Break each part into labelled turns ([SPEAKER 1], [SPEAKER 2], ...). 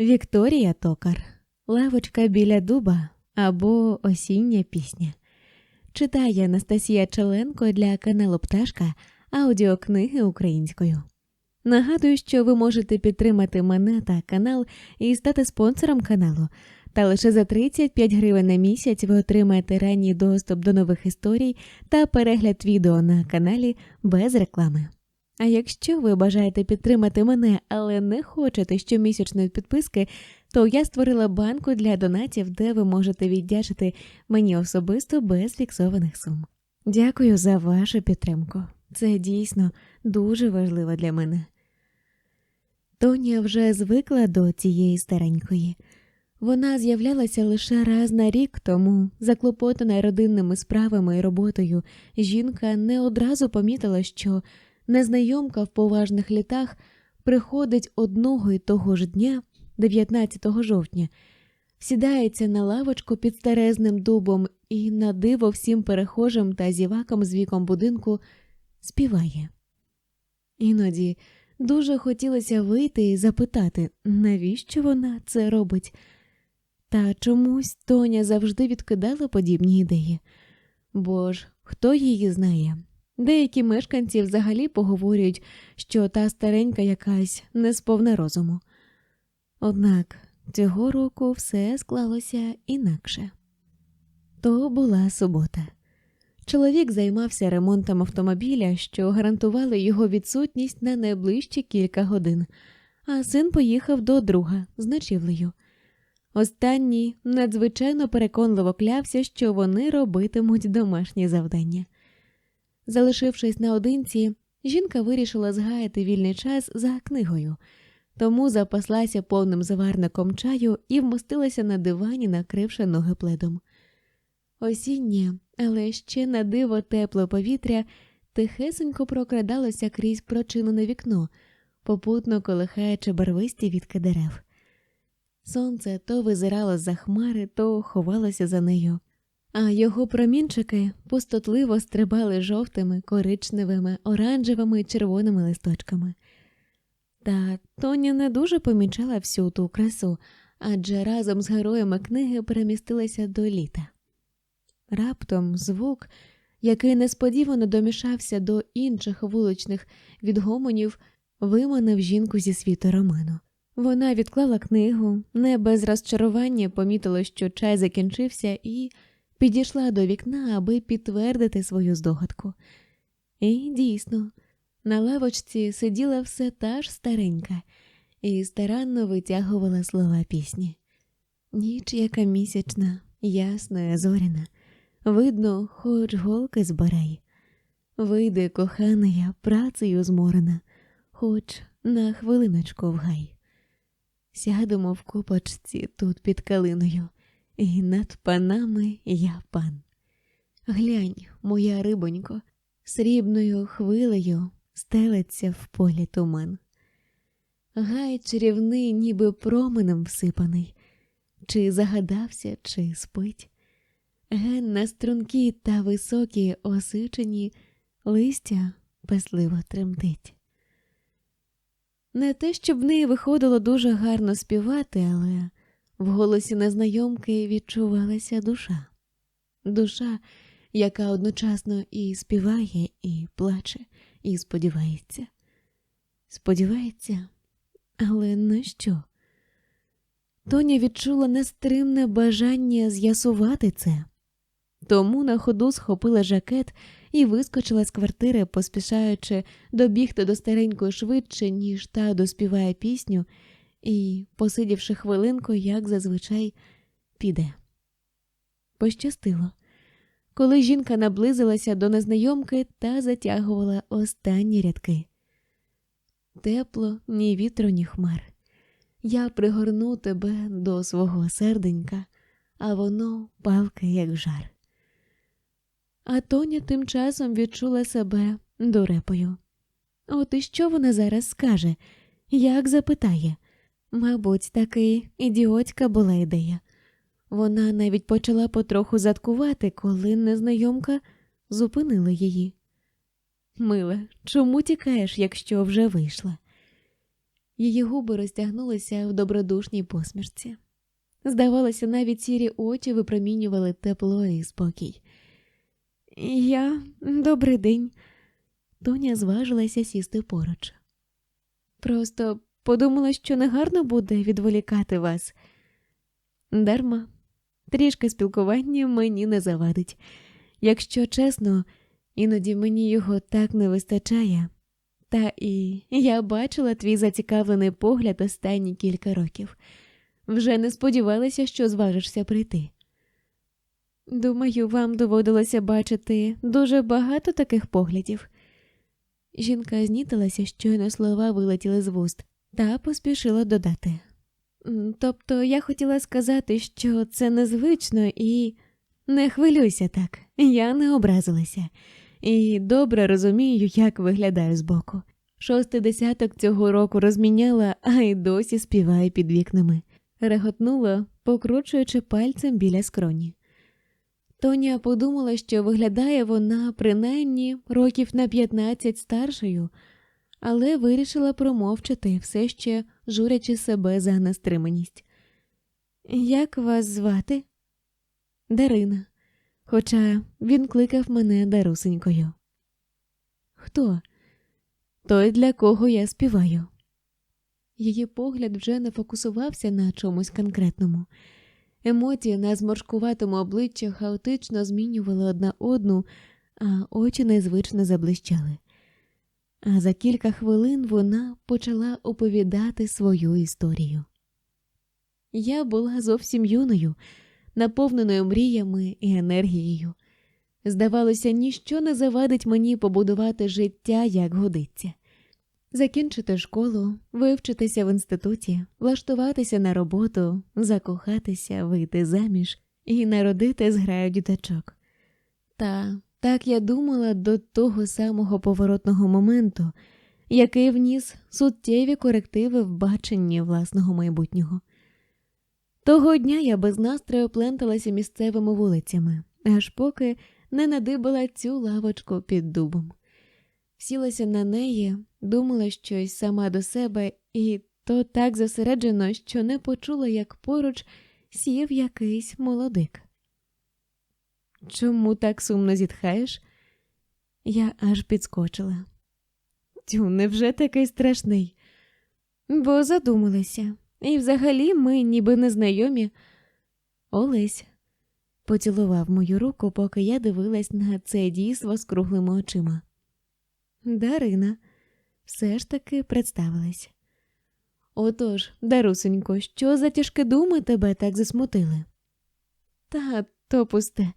[SPEAKER 1] Вікторія Токар, Лавочка біля дуба або Осіння пісня. Читає Анастасія Челенко для каналу Пташка аудіокниги українською. Нагадую, що ви можете підтримати мене та канал і стати спонсором каналу. Та лише за 35 гривень на місяць ви отримаєте ранній доступ до нових історій та перегляд відео на каналі без реклами. А якщо ви бажаєте підтримати мене, але не хочете щомісячної підписки, то я створила банку для донатів, де ви можете віддячити мені особисто без фіксованих сум. Дякую за вашу підтримку. Це дійсно дуже важливо для мене. Тоня вже звикла до цієї старенької. Вона з'являлася лише раз на рік, тому, заклопотана родинними справами і роботою, жінка не одразу помітила, що незнайомка в поважних літах приходить одного і того ж дня, 19 жовтня, сідається на лавочку під старезним дубом і на диво всім перехожим та зівакам з віком будинку співає. Іноді дуже хотілося вийти і запитати, навіщо вона це робить. Та чомусь Тоня завжди відкидала подібні ідеї. Бо ж, хто її знає? Деякі мешканці взагалі поговорюють, що та старенька якась не сповна розуму. Однак цього року все склалося інакше. То була субота. Чоловік займався ремонтом автомобіля, що гарантували його відсутність на найближчі кілька годин, а син поїхав до друга з ночівлею. Останній надзвичайно переконливо клявся, що вони робитимуть домашні завдання. Залишившись наодинці, жінка вирішила згаяти вільний час за книгою, тому запаслася повним заварником чаю і вмостилася на дивані, накривши ноги пледом. Осіннє, але ще на диво тепле повітря тихесенько прокрадалося крізь прочинене вікно, попутно колихаючи барвисті відки дерев. Сонце то визирало за хмари, то ховалося за нею, а його промінчики пустотливо стрибали жовтими, коричневими, оранжевими і червоними листочками. Та Тоня не дуже помічала всю ту красу, адже разом з героями книги перемістилася до літа. Раптом звук, який несподівано домішався до інших вуличних відгомонів, виманив жінку зі світу роману. Вона відклала книгу, не без розчарування помітила, що чай закінчився, і підійшла до вікна, аби підтвердити свою здогадку. І дійсно, на лавочці сиділа все та ж старенька і старанно витягувала слова пісні. Ніч, яка місячна, ясна, зоряна, видно, хоч голки збирай. Вийди, кохана я, працею зморена, хоч на хвилиночку вгай. Сядемо в копочці тут під калиною, і над панами я пан. Глянь, моя рибонько, срібною хвилею стелиться в полі туман. Гай чарівний, ніби променем всипаний, чи загадався, чи спить. Ген на стрункі та високі осичені листя песливо тремтить. Не те, щоб в неї виходило дуже гарно співати, але в голосі незнайомки відчувалася душа, душа, яка одночасно і співає, і плаче, і сподівається. Сподівається, але на що? Тоня відчула нестримне бажання з'ясувати це, тому на ходу схопила жакет і вискочила з квартири, поспішаючи добігти до старенької швидше, ніж та доспіває пісню, і, посидівши хвилинку, як зазвичай, піде. Пощастило. Коли жінка наблизилася до незнайомки та затягувала останні рядки. Тепло, ні вітру, ні хмар. Я пригорну тебе до свого серденька, а воно палке, як жар. А Тоня тим часом відчула себе дурепою. От і що вона зараз скаже, як запитає? Мабуть, таки ідіотська була ідея. Вона навіть почала потроху заткувати, коли незнайомка зупинила її. Миле, чому тікаєш, якщо вже вийшла? Її губи розтягнулися в добродушній посмішці. Здавалося, навіть сірі очі випромінювали тепло і спокій. Я добрий день. Тоня зважилася сісти поруч. Просто подумала, що негарно буде відволікати вас. Дарма, трішки спілкування мені не завадить. Якщо чесно, іноді мені його так не вистачає. Та і я бачила твій зацікавлений погляд останні кілька років. Вже не сподівалася, що зважишся прийти. Думаю, вам доводилося бачити дуже багато таких поглядів. Жінка знітилася, щойно слова вилетіли з вуст, та поспішила додати. Тобто я хотіла сказати, що це незвично і не хвилюйся так, я не образилася, і добре розумію, як виглядаю збоку. Шостий десяток цього року розміняла, а й досі співає під вікнами. Реготнула, покручуючи пальцем біля скроні. Тоня подумала, що виглядає вона принаймні років на 15 старшою, але вирішила промовчати, все ще журячи себе за нестриманість. Як вас звати? Дарина. Хоча він кликав мене Дарусенькою. Хто? Той, для кого я співаю. Її погляд вже не фокусувався на чомусь конкретному. Емоції на зморшкуватому обличчі хаотично змінювали одна одну, а очі незвично заблищали. А за кілька хвилин вона почала оповідати свою історію. Я була зовсім юною, наповненою мріями і енергією. Здавалося, ніщо не завадить мені побудувати життя, як годиться. Закінчити школу, вивчитися в інституті, влаштуватися на роботу, закохатися, вийти заміж і народити зграю діточок. Та так я думала до того самого поворотного моменту, який вніс суттєві корективи в баченні власного майбутнього. Того дня я без настрою пленталася місцевими вулицями, аж поки не надибала цю лавочку під дубом. Сілася на неї, думала щось сама до себе, і то так зосереджено, що не почула, як поруч сів якийсь молодик. Чому так сумно зітхаєш? Я аж підскочила. Тю, невже такий страшний? Бо задумалася, і взагалі ми ніби незнайомі. Олесь поцілував мою руку, поки я дивилась на це дійство з круглими очима. Дарина все ж таки представилась. Отож, Дарусенько, що за тяжке думи тебе так засмутили? Та то пусте.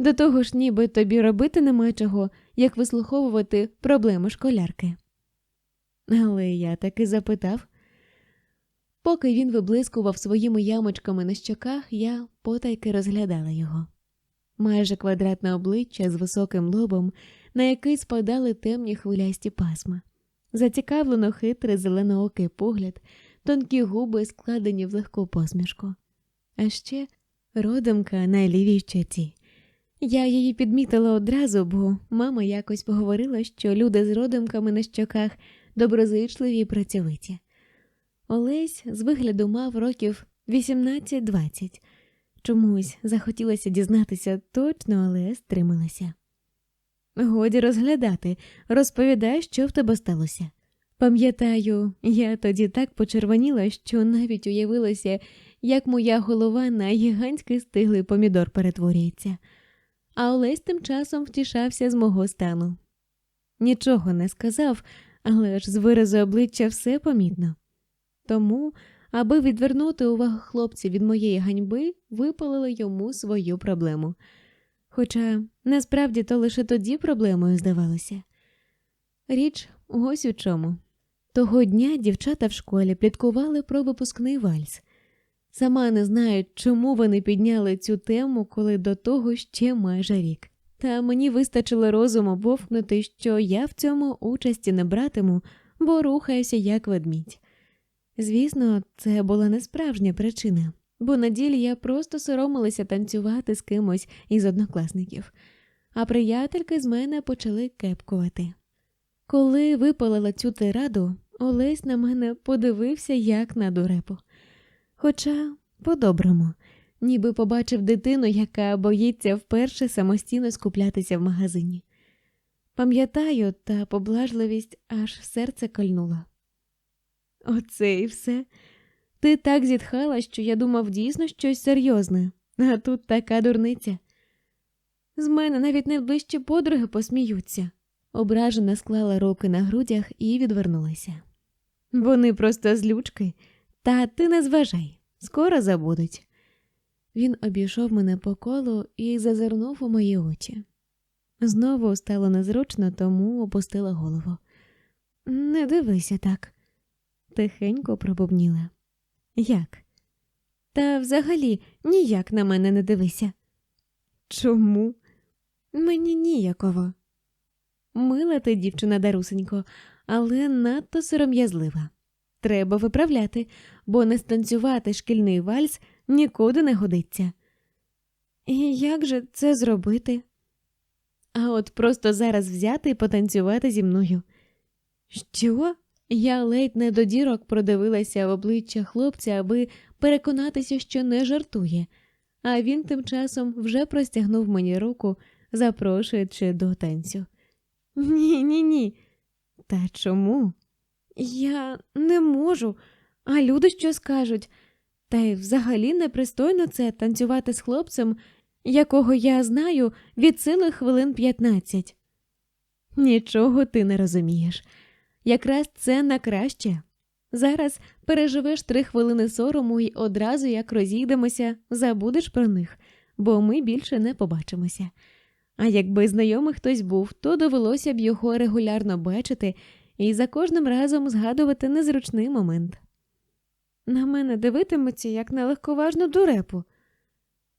[SPEAKER 1] До того ж, ніби тобі робити нема чого, як вислуховувати проблеми школярки. Але я таки запитав. Поки він виблискував своїми ямочками на щоках, я потайки розглядала його. Майже квадратне обличчя з високим лобом, на який спадали темні хвилясті пасма, зацікавлено хитрий зеленоокий погляд, тонкі губи, складені в легку посмішку. А ще родимка на лівій щоці. Я її підмітила одразу, бо мама якось поговорила, що люди з родимками на щоках доброзичливі і працьовиті. Олесь з вигляду мав років 18-20. Чомусь захотілося дізнатися точно, але стрималася. Годі розглядати, розповідай, що в тебе сталося. Пам'ятаю, я тоді так почервоніла, що навіть уявилося, як моя голова на гігантський стиглий помідор перетворюється, а Олесь тим часом втішався з мого стану. Нічого не сказав, але ж з виразу обличчя все помітно. Тому, аби відвернути увагу хлопця від моєї ганьби, випалили йому свою проблему. Хоча насправді то лише тоді проблемою здавалося. Річ ось у чому. Того дня дівчата в школі пліткували про випускний вальс. Сама не знаю, чому вони підняли цю тему, коли до того ще майже рік. Та мені вистачило розуму вовкнути, що я в цьому участі не братиму, бо рухаюся як ведмідь. Звісно, це була не справжня причина, бо на ділі я просто соромилася танцювати з кимось із однокласників, а приятельки з мене почали кепкувати. Коли випалила цю тираду, Олесь на мене подивився як на дурепу. Хоча, по-доброму, ніби побачив дитину, яка боїться вперше самостійно скуплятися в магазині. Пам'ятаю, та поблажливість аж серце кольнула. Оце і все. Ти так зітхала, що я думав дійсно щось серйозне, а тут така дурниця. З мене навіть найближчі подруги посміються. Ображена склала руки на грудях і відвернулася. Вони просто злючки, та ти не зважай, скоро забудуть. Він обійшов мене по колу і зазирнув у мої очі. Знову стало незручно, тому опустила голову. Не дивися так, тихенько пробубніла. Як? Та взагалі ніяк на мене не дивися. Чому? Мені ніяково. Мила ти, дівчина Дарусенько, але надто сором'язлива. Треба виправляти, бо не станцювати шкільний вальс нікуди не годиться. І як же це зробити? А от просто зараз взяти і потанцювати зі мною. Що? Я ледь не до дірок продивилася в обличчя хлопця, аби переконатися, що не жартує, а він тим часом вже простягнув мені руку, запрошуючи до танцю. Ні, ні, ні. Та чому? Я не можу, а люди що скажуть? Та й взагалі непристойно це танцювати з хлопцем, якого я знаю від цілих хвилин п'ятнадцять. Нічого ти не розумієш. Якраз це на краще. Зараз переживеш три хвилини сорому і одразу, як розійдемося, забудеш про них, бо ми більше не побачимося. А якби знайомий хтось був, то довелося б його регулярно бачити і за кожним разом згадувати незручний момент. На мене дивитимуться, як на легковажну дурепу.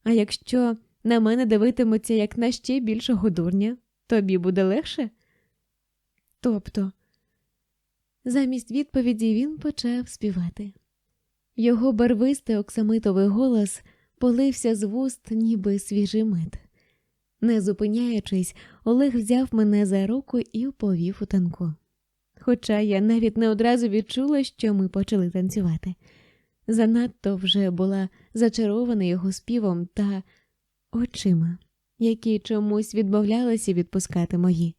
[SPEAKER 1] А якщо на мене дивитимуться, як на ще більшого дурня, тобі буде легше? Тобто, замість відповіді він почав співати. Його барвистий оксамитовий голос полився з вуст, ніби свіжий мед. Не зупиняючись, Олег взяв мене за руку і повів у танку. Хоча я навіть не одразу відчула, що ми почали танцювати. Занадто вже була зачарована його співом та очима, які чомусь відмовлялися відпускати мої.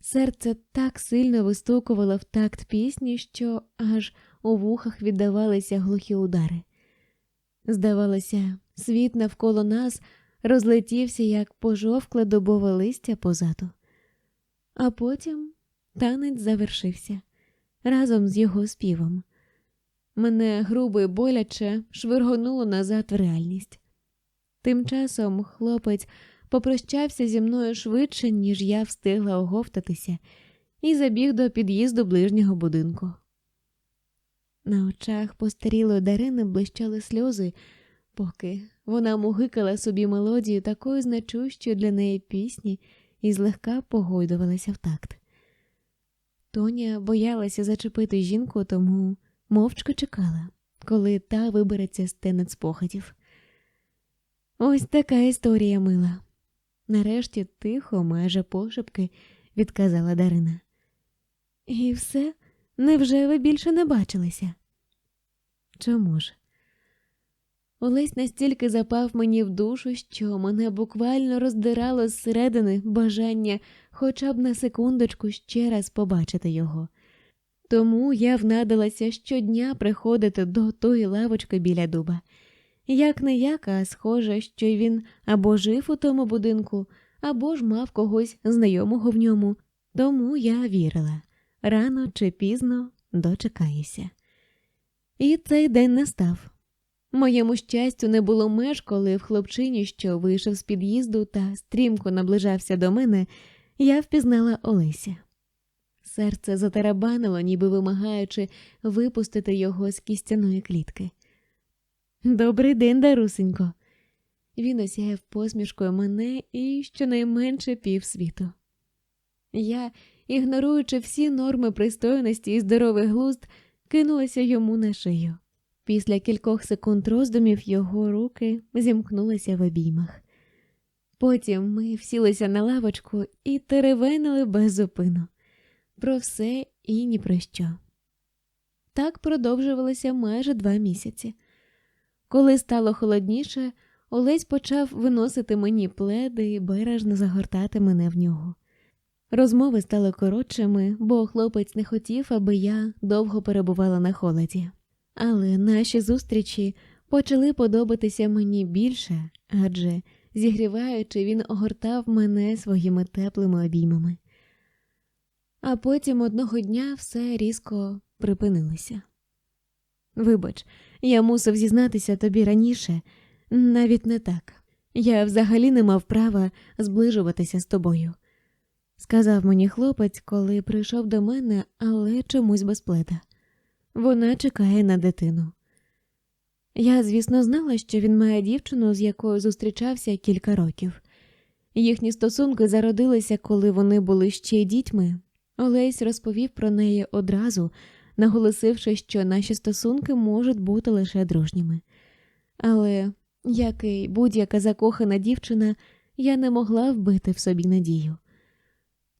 [SPEAKER 1] Серце так сильно вистукувало в такт пісні, що аж у вухах віддавалися глухі удари. Здавалося, світ навколо нас розлетівся, як пожовкле дубове листя позаду. А потім танець завершився разом з його співом. Мене грубо і боляче швиргонуло назад в реальність. Тим часом хлопець попрощався зі мною швидше, ніж я встигла оговтатися, і забіг до під'їзду ближнього будинку. На очах постарілої Дарини блищали сльози, поки вона мугикала собі мелодію такої значущої для неї пісні і злегка погойдувалася в такт. Тоня боялася зачепити жінку, тому мовчки чекала, коли та вибереться з тенет спогадів. Ось така історія мила. Нарешті тихо, майже пошепки, відказала Дарина. І все, невже ви більше не бачилися? Чому ж? Олесь настільки запав мені в душу, що мене буквально роздирало зсередини бажання хоча б на секундочку ще раз побачити його. Тому я внадилася щодня приходити до тої лавочки біля дуба. Як не як, а схоже, що він або жив у тому будинку, або ж мав когось знайомого в ньому, тому я вірила рано чи пізно дочекаюся. І цей день настав. Моєму щастю не було меж, коли в хлопчині, що вийшов з під'їзду та стрімко наближався до мене, я впізнала Олеся. Серце затарабанило, ніби вимагаючи випустити його з кістяної клітки. Добрий день, Дарусенько. Він осяяв посмішкою мене і щонайменше півсвіту. Я, ігноруючи всі норми пристойності і здоровий глузд, кинулася йому на шию. Після кількох секунд роздумів його руки зімкнулися в обіймах. Потім ми всілися на лавочку і теревенили без зупину про все і ні про що. Так продовжувалося майже два місяці. Коли стало холодніше, Олесь почав виносити мені пледи і бережно загортати мене в нього. Розмови стали коротшими, бо хлопець не хотів, аби я довго перебувала на холоді. Але наші зустрічі почали подобатися мені більше, адже, зігріваючи, він огортав мене своїми теплими обіймами. А потім одного дня все різко припинилося. Вибач, я мусив зізнатися тобі раніше, навіть не так. Я взагалі не мав права зближуватися з тобою, сказав мені хлопець, коли прийшов до мене, але чомусь без пледа. Вона чекає на дитину. Я, звісно, знала, що він має дівчину, з якою зустрічався кілька років. Їхні стосунки зародилися, коли вони були ще дітьми. Олесь розповів про неї одразу, наголосивши, що наші стосунки можуть бути лише дружніми. Але, як і будь-яка закохана дівчина, я не могла вбити в собі надію.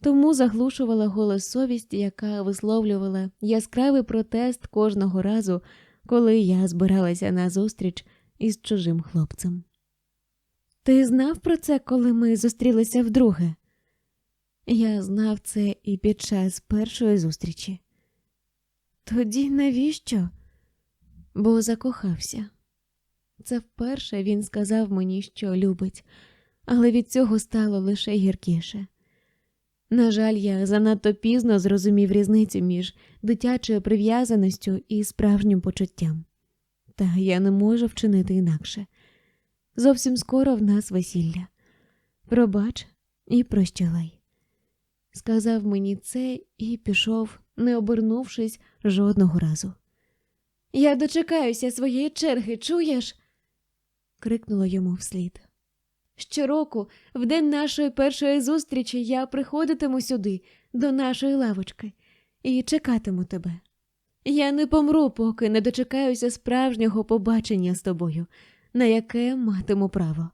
[SPEAKER 1] Тому заглушувала голос совість, яка висловлювала яскравий протест кожного разу, коли я збиралася на зустріч із чужим хлопцем. Ти знав про це, коли ми зустрілися вдруге? Я знав це і під час першої зустрічі. Тоді навіщо? Бо закохався. Це вперше він сказав мені, що любить, але від цього стало лише гіркіше. На жаль, я занадто пізно зрозумів різницю між дитячою прив'язаністю і справжнім почуттям, та я не можу вчинити інакше. Зовсім скоро в нас весілля. Пробач і прощавай. Сказав мені це і пішов, не обернувшись жодного разу. Я дочекаюся своєї черги, чуєш? крикнула йому вслід. Щороку, в день нашої першої зустрічі, я приходитиму сюди, до нашої лавочки, і чекатиму тебе. Я не помру, поки не дочекаюся справжнього побачення з тобою, на яке матиму право.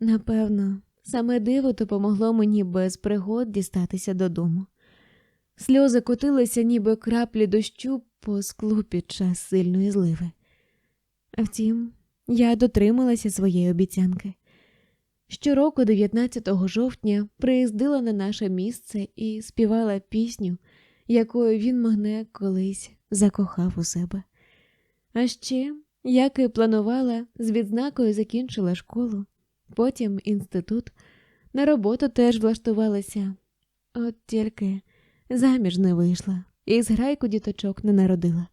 [SPEAKER 1] Напевно, саме диво допомогло мені без пригод дістатися додому. Сльози котилися, ніби краплі дощу по склу під час сильної зливи. Втім, я дотрималася своєї обіцянки. Щороку, 19 жовтня, приїздила на наше місце і співала пісню, якою він мене колись закохав у себе. А ще, як і планувала, з відзнакою закінчила школу, потім інститут, на роботу теж влаштувалася, от тільки заміж не вийшла і з грайку діточок не народила.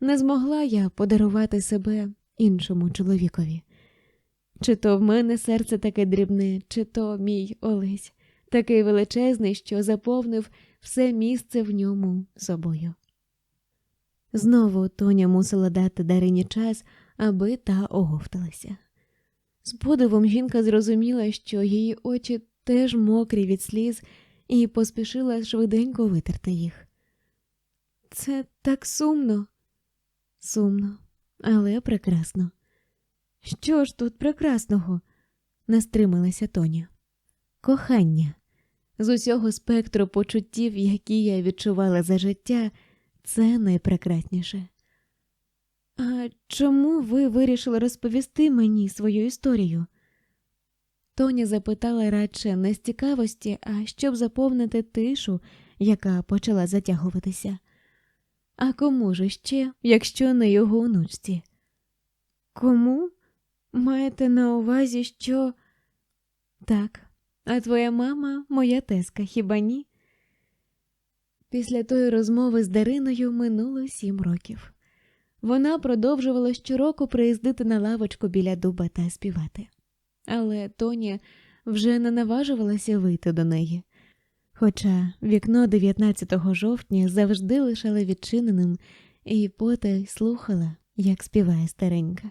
[SPEAKER 1] Не змогла я подарувати себе іншому чоловікові. Чи то в мене серце таке дрібне, чи то мій Олесь, такий величезний, що заповнив все місце в ньому собою. Знову Тоня мусила дати Дарині час, аби та оговталася. З подивом жінка зрозуміла, що її очі теж мокрі від сліз, і поспішила швиденько витерти їх. Це так сумно, сумно, але прекрасно. Що ж тут прекрасного? не стрималася Тоня. Кохання. З усього спектру почуттів, які я відчувала за життя, це найпрекрасніше. А чому ви вирішили розповісти мені свою історію? Тоня запитала радше не з цікавості, а щоб заповнити тишу, яка почала затягуватися. А кому ж ще, якщо не його онучці? Кому? Маєте на увазі, що. Так, а твоя мама моя теска, хіба ні? Після тої розмови з Дариною минуло сім років. Вона продовжувала щороку приїздити на лавочку біля дуба та співати. Але Тоня вже не наважувалася вийти до неї. Хоча вікно 19 жовтня завжди лишало відчиненим і потай слухала, як співає старенька.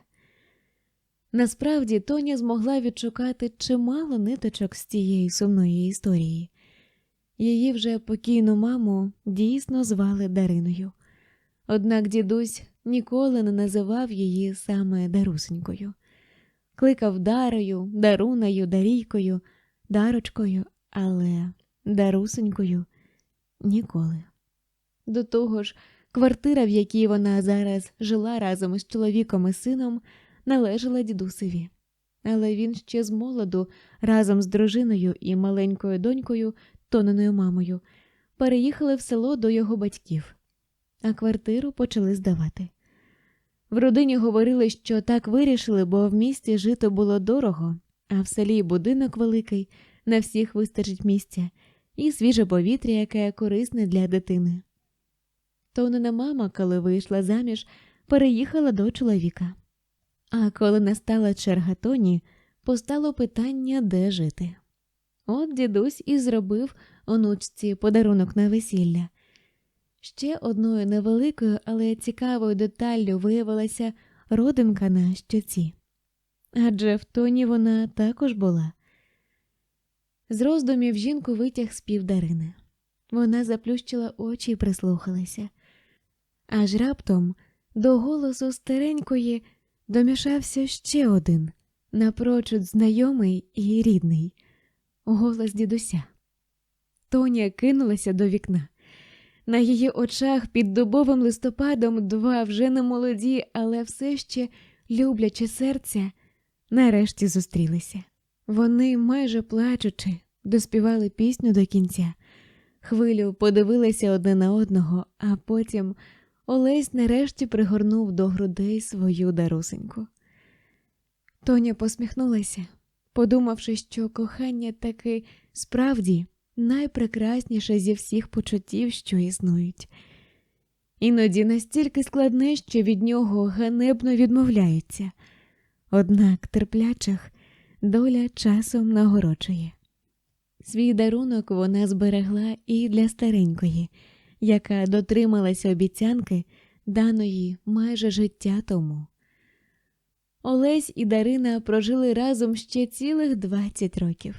[SPEAKER 1] Насправді Тоня змогла відшукати чимало ниточок з цієї сумної історії. Її вже покійну маму дійсно звали Дариною, однак дідусь ніколи не називав її саме Дарусенькою, кликав Дарою, Даруною, Дарійкою, Дарочкою, але Дарусенькою ніколи. До того ж, квартира, в якій вона зараз жила разом із чоловіком і сином, належала дідусеві. Але він ще з молоду, разом з дружиною і маленькою донькою, тоненою мамою, переїхали в село до його батьків, а квартиру почали здавати. В родині говорили, що так вирішили, бо в місті жити було дорого, а в селі будинок великий, на всіх вистачить місця, і свіже повітря, яке корисне для дитини. Тонена мама, коли вийшла заміж, переїхала до чоловіка. А коли настала черга Тоні, постало питання, де жити. От дідусь і зробив онучці подарунок на весілля. Ще одною невеликою, але цікавою деталлю виявилася родимка на щоці. Адже в тоні вона також була. З роздумів жінку витяг спів Дарини. Вона заплющила очі і прислухалася. Аж раптом до голосу старенької домішався ще один, напрочуд знайомий і рідний голос дідуся. Тоня кинулася до вікна. На її очах під дубовим листопадом два вже не молоді, але все ще люблячі серця, нарешті зустрілися. Вони, майже плачучи, доспівали пісню до кінця. Хвилю подивилися одне на одного, а потім Олесь нарешті пригорнув до грудей свою дарусеньку. Тоня посміхнулася, подумавши, що кохання таки справді найпрекрасніше зі всіх почуттів, що існують. Іноді настільки складне, що від нього ганебно відмовляються, однак терплячих доля часом нагороджує. Свій дарунок вона зберегла і для старенької, яка дотрималася обіцянки, даної майже життя тому. Олесь і Дарина прожили разом ще цілих 20 років.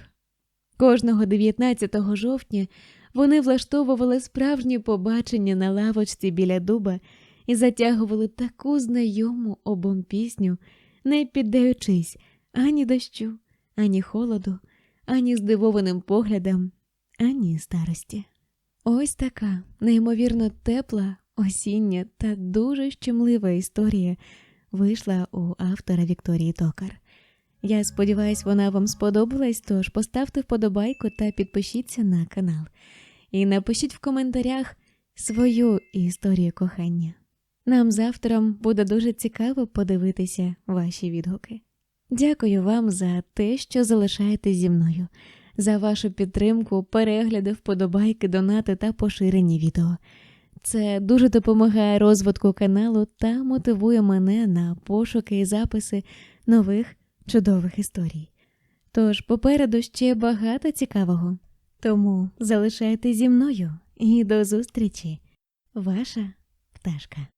[SPEAKER 1] Кожного 19 жовтня вони влаштовували справжні побачення на лавочці біля дуба і затягували таку знайому обом пісню, не піддаючись ані дощу, ані холоду, ані здивованим поглядам, ані старості. Ось така неймовірно тепла, осіння та дуже щемлива історія вийшла у автора Вікторії Токар. Я сподіваюсь, вона вам сподобалась, тож поставте вподобайку та підпишіться на канал. І напишіть в коментарях свою історію кохання. Нам завтра буде дуже цікаво подивитися ваші відгуки. Дякую вам за те, що залишаєтесь зі мною, за вашу підтримку, перегляди, вподобайки, донати та поширені відео. Це дуже допомагає розвитку каналу та мотивує мене на пошуки і записи нових чудових історій. Тож попереду ще багато цікавого. Тому залишайтесь зі мною і до зустрічі, ваша пташка.